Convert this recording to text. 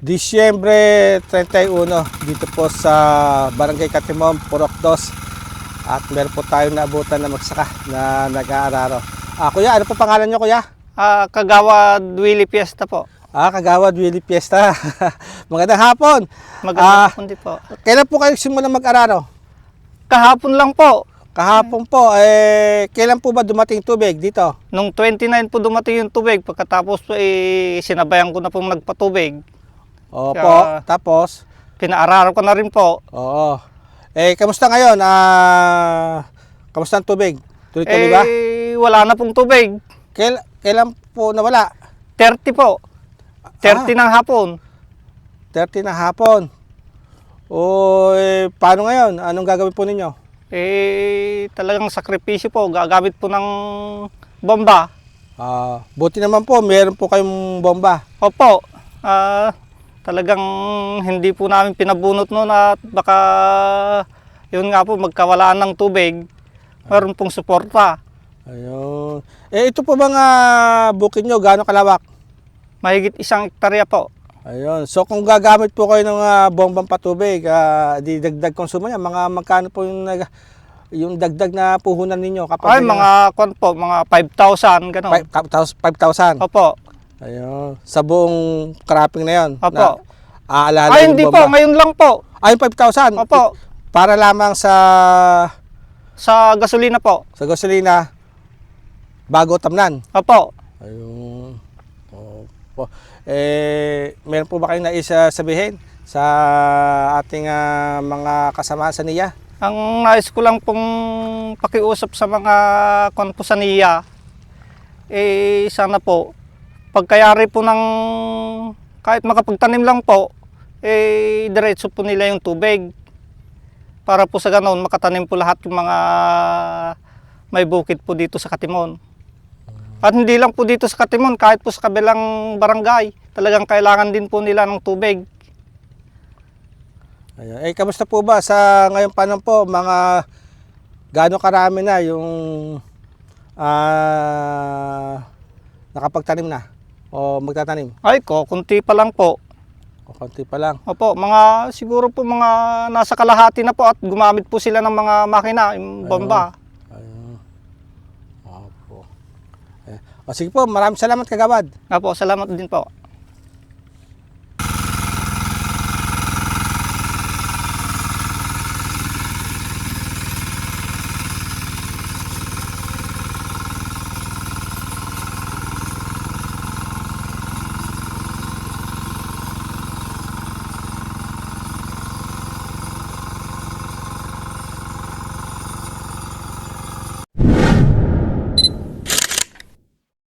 Disyembre 31 dito po sa Barangay Katimon, Purok 2. At meron po tayong naabutan na magsaka na nag-aararo. Ah, kuya, ano po pangalan niyo kuya? Ah, Kagawad Willie Fiesta po. Ah, Kagawad Willie Fiesta. Magandang hapon. Magandang Ah. hapon din po. Kailan po kayo simula mag-araro? Kahapon lang po, Kahapon po, eh, kailan po ba dumating tubig dito? nung 29 po dumating yung tubig, pagkatapos po eh, sinabayan ko na pong nagpatubig. Opo, Kaya- tapos? Pinaararo ko na rin po. Oo. Eh, kamusta ngayon? Ah, kamusta ang tubig? Tuloy-tuloy ba? Eh, wala na pong tubig. Kail- kailan po nawala? 30 po. 30 Ah. ng hapon. 30 na hapon. O, eh, paano ngayon? Anong gagawin po ninyo? Eh, talagang sakripisyo po. Gagamit po ng bomba. Ah, buti naman po, meron po kayong bomba. Opo. Ah, talagang hindi po namin pinabunot noon at baka yun nga po magkawalaan ng tubig. Meron pong suporta. Ayun. Eh, ito po bang ah, bukid nyo, gaano kalawak? Mahigit isang hektarya po. Ayun. So, kung gagamit po kayo ng ah, bombang patubig, ah, di dagdag konsumo niya, mga magkano po yung, nag, yung dagdag na puhunan ninyo? Kapag Ay, mga kwan po, mga 5,000, gano'n. 5,000. Opo. Ayun. Sa buong cropping na yon. Opo. Na, aalala Ay, hindi po, ngayon lang po. Ay, 5,000. Opo, Para lamang sa sa gasolina po. sa gasolina bago tamnan. Opo. Ayun. Opo. Eh, meron po ba kayong naisa sabihin sa ating ah, mga kasama sa NIA? Ang nais ko lang pong pakiusap sa mga kwan po sa NIA, eh sana po, pagkayari po ng kahit makapagtanim lang po, eh diretso po nila yung tubig. Para po sa ganoon, makatanim po lahat yung mga may bukid po dito sa Katimon. At hindi lang po dito sa Katimon, kahit po sa kabilang barangay, talagang kailangan din po nila ng tubig. Ayun. Eh, kamusta po ba sa ngayong panahon po, mga gaano karami na yung ah, nakapagtanim na o magtatanim? Ay ko, kunti pa lang po. O konti pa lang. Opo, mga siguro po mga nasa kalahati na po at gumamit po sila ng mga makina, yung bomba. Ayun. Opo. Eh, o sige po, maraming salamat kagawad. Opo, salamat din po.